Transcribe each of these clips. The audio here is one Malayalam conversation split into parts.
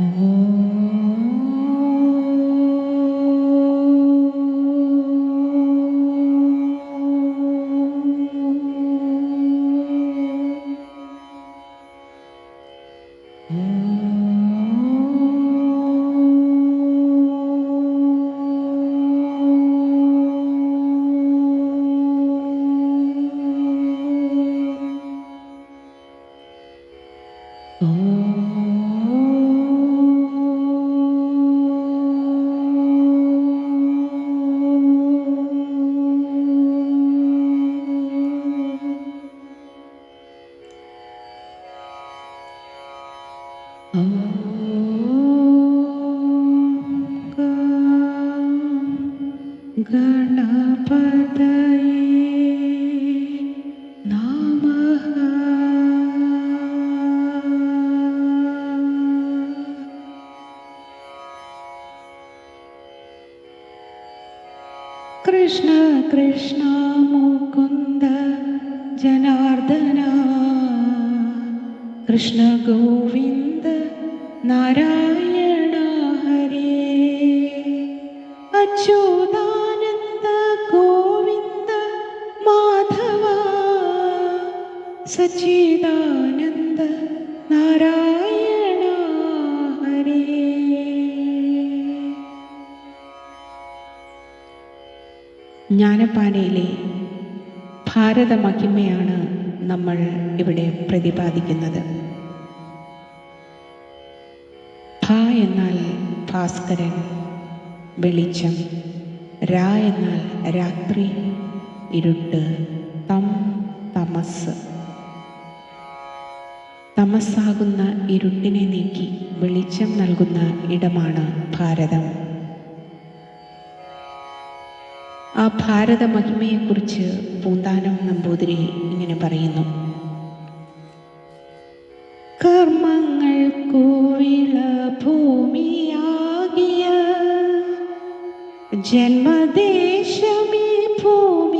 Mm-hmm. गणपतये नमः। कृष्ण कृष्ण मुकुन्द जनार्दना। कृष्ण गोविन्द नारायण। സച്ചിദാനന്ദ നാരായണ ഹരി. ജ്ഞാനപ്പാനയിലെ ഭാരത മഹിമയാണ് നമ്മൾ ഇവിടെ പ്രതിപാദിക്കുന്നത്. ഭ എന്നാൽ ഭാസ്കരൻ വെളിച്ചം. രാ എന്നാൽ രാത്രി ഇരുട്ട് തം തമസ്. തമസ്സാകുന്ന ഇരുട്ടിനെ നീക്കി വെളിച്ചം നൽകുന്ന ഇടമാണ് ഭാരതം. ആ ഭാരത മഹിമയെക്കുറിച്ച് പൂന്താനം നമ്പൂതിരി ഇങ്ങനെ പറയുന്നു. കർമ്മങ്ങൾ വിള ഭൂമിയാകിയ ജന്മദേശമേ ഭൂമി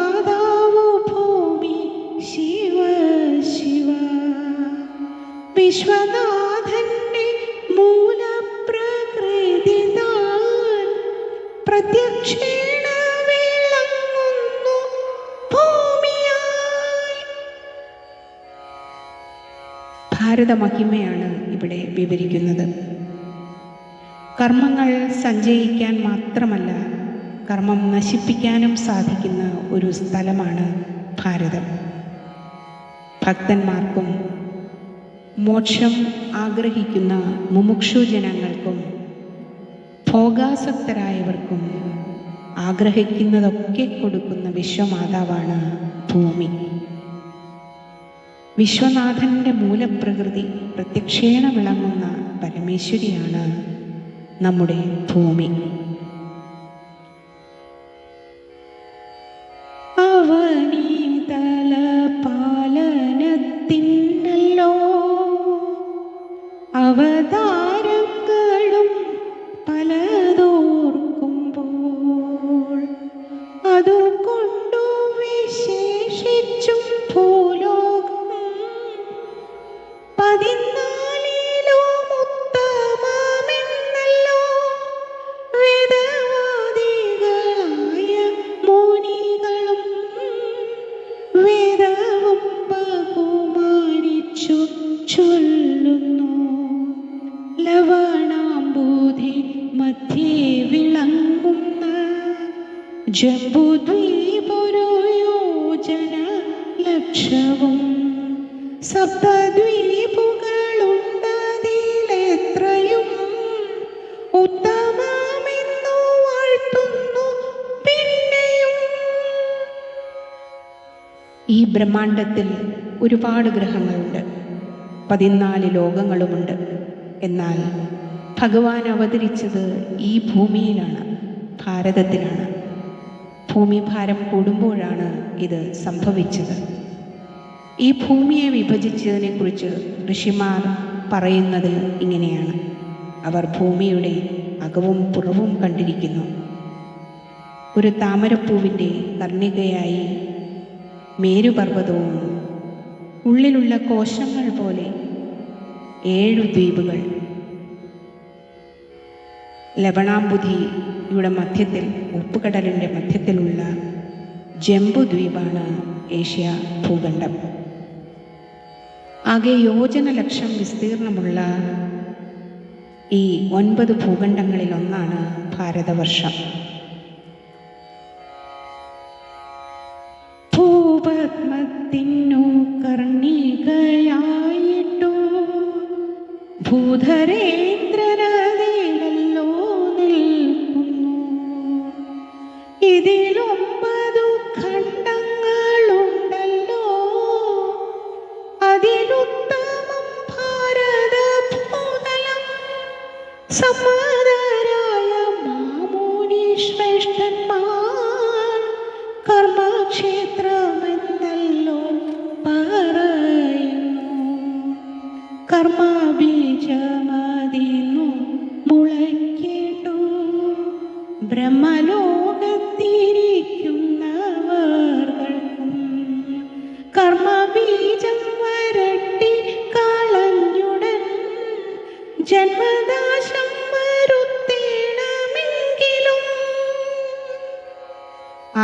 പ്രത്യക്ഷേണ വിളങ്ങുന്നു ഭൂമിയായി. ഭാരതമഹിമയാണ് ഇവിടെ വിവരിക്കുന്നത്. കർമ്മങ്ങൾ സഞ്ചയിക്കാൻ മാത്രമല്ല കർമ്മം നശിപ്പിക്കാനും സാധിക്കുന്ന ഒരു സ്ഥലമാണ് ഭാരതം. ഭക്തന്മാർക്കും മോക്ഷം ആഗ്രഹിക്കുന്ന മുമുക്ഷു ജനങ്ങൾക്കും ഭോഗാസക്തരായവർക്കും ആഗ്രഹിക്കുന്നതൊക്കെ കൊടുക്കുന്ന വിശ്വമാതാവാണ് ഭൂമി. വിശ്വനാഥന്റെ മൂലപ്രകൃതി പ്രത്യക്ഷേണ വിളങ്ങുന്ന പരമേശ്വരിയാണ് നമ്മുടെ ഭൂമി. ജംബുദ്വീപൊരു യോജന ലക്ഷവും. സപ്തദ്വീപുകളുണ്ടതിലെത്രയും ഉത്തമമെന്നു വാഴ്ത്തുന്നു പിന്നെയും. ഈ ബ്രഹ്മാണ്ടത്തിൽ ഒരുപാട് ഗ്രഹങ്ങളുണ്ട്. പതിനാല് ലോകങ്ങളുമുണ്ട്. എന്നാൽ ഭഗവാൻ അവതരിച്ചത് ഈ ഭൂമിയിലാണ് ഭാരതത്തിലാണ്. ഭൂമി ഭാരം കൂടുമ്പോഴാണ് ഇത് സംഭവിച്ചത്. ഈ ഭൂമിയെ വിഭജിച്ചതിനെക്കുറിച്ച് ഋഷിമാർ പറയുന്നത് ഇങ്ങനെയാണ്. അവർ ഭൂമിയുടെ അകവും പുറവും കണ്ടിരിക്കുന്നു. ഒരു താമരപ്പൂവിന്റെ കർണികയായി മേരുപർവതവും ഉള്ളിലുള്ള കോശങ്ങൾ പോലെ ഏഴു ദ്വീപുകൾ ലവണാംബുധിയുടെ മധ്യത്തിൽ ഉപ്പുകടലിന്റെ മധ്യത്തിലുള്ള ജംബുദ്വീപാണ് ഏഷ്യ ഭൂഖണ്ഡം. ആകെ യോജന ലക്ഷം വിസ്തീർണമുള്ള ഈ ഒൻപത് ഭൂഖണ്ഡങ്ങളിലൊന്നാണ് ഭാരതവർഷം. ഭൂപത്മത്തിനു കർണികയായിട്ടോ ഭൂധരേന്ദ്രരതിലല്ലോ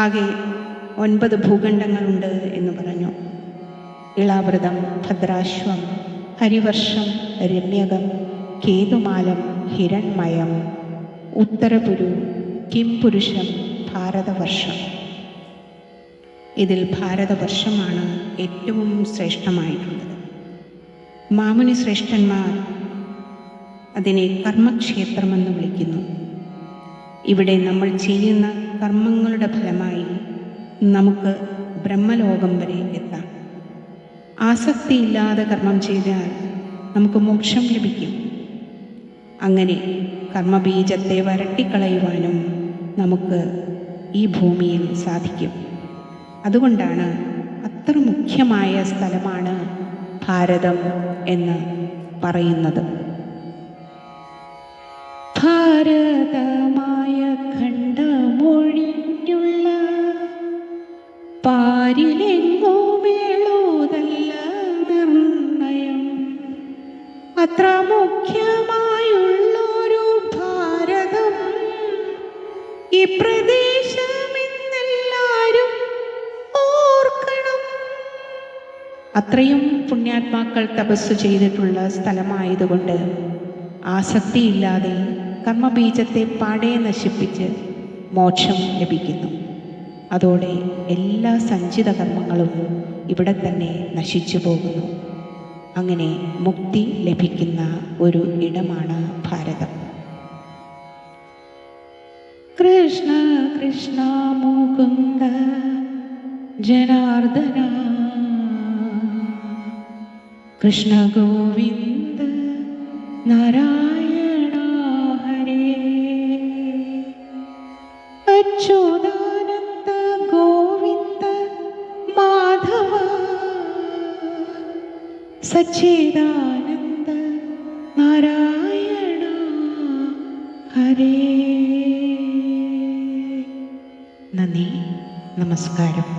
ആകെ ഒൻപത് ഭൂഖണ്ഡങ്ങളുണ്ട് എന്ന് പറഞ്ഞു. ഇളാവൃതം ഭദ്രാശ്വം ഹരിവർഷം രമ്യകം കേതുമാലം ഹിരൺമയം ഉത്തരപുരു കിംപുരുഷം ഭാരതവർഷം. ഇതിൽ ഭാരതവർഷമാണ് ഏറ്റവും ശ്രേഷ്ഠമായിട്ടുള്ളത്. മാമുനി ശ്രേഷ്ഠന്മാർ അതിനെ കർമ്മക്ഷേത്രമെന്ന് വിളിക്കുന്നു. ഇവിടെ നമ്മൾ ചെയ്യുന്ന കർമ്മങ്ങളുടെ ഫലമായി നമുക്ക് ബ്രഹ്മലോകം വരെ എത്താം. ആസക്തിയില്ലാതെ കർമ്മം ചെയ്താൽ നമുക്ക് മോക്ഷം ലഭിക്കും. അങ്ങനെ കർമ്മബീജത്തെ വരട്ടിക്കളയുവാനും നമുക്ക് ഈ ഭൂമിയിൽ സാധിക്കും. അതുകൊണ്ടാണ് അത്ര മുഖ്യമായ സ്ഥലമാണ് ഭാരതം എന്ന് പറയുന്നത്. ഭാരതമായ ഖണ്ഡമൊഴിഞ്ഞുള്ള പാരിലെങ്ങുമേളൂതല്ല നിർണയം. അത്ര മുഖ്യമായുള്ളൊരു ഭാരതം ഈ പ്രദേശമെന്നെല്ലാരും ഓർക്കണം. അത്രയും പുണ്യാത്മാക്കൾ തപസ് ചെയ്തിട്ടുള്ള സ്ഥലമായതുകൊണ്ട് ആസക്തിയില്ലാതെ കർമ്മബീജത്തെ പാടെ നശിപ്പിച്ച് മോക്ഷം ലഭിക്കുന്നു. അതോടെ എല്ലാ സഞ്ചിത കർമ്മങ്ങളും ഇവിടെ തന്നെ നശിച്ചു പോകുന്നു. അങ്ങനെ മുക്തി ലഭിക്കുന്ന ഒരു ഇടമാണ് ഭാരതം. കൃഷ്ണ കൃഷ്ണ മുകുന്ദ ജനാർദ്ദന. കൃഷ്ണ ഗോവിന്ദ നാരായണ സച്ചിദാനന്ദ നാരായണ ഹരേ. നന്ദി നമസ്കാരം.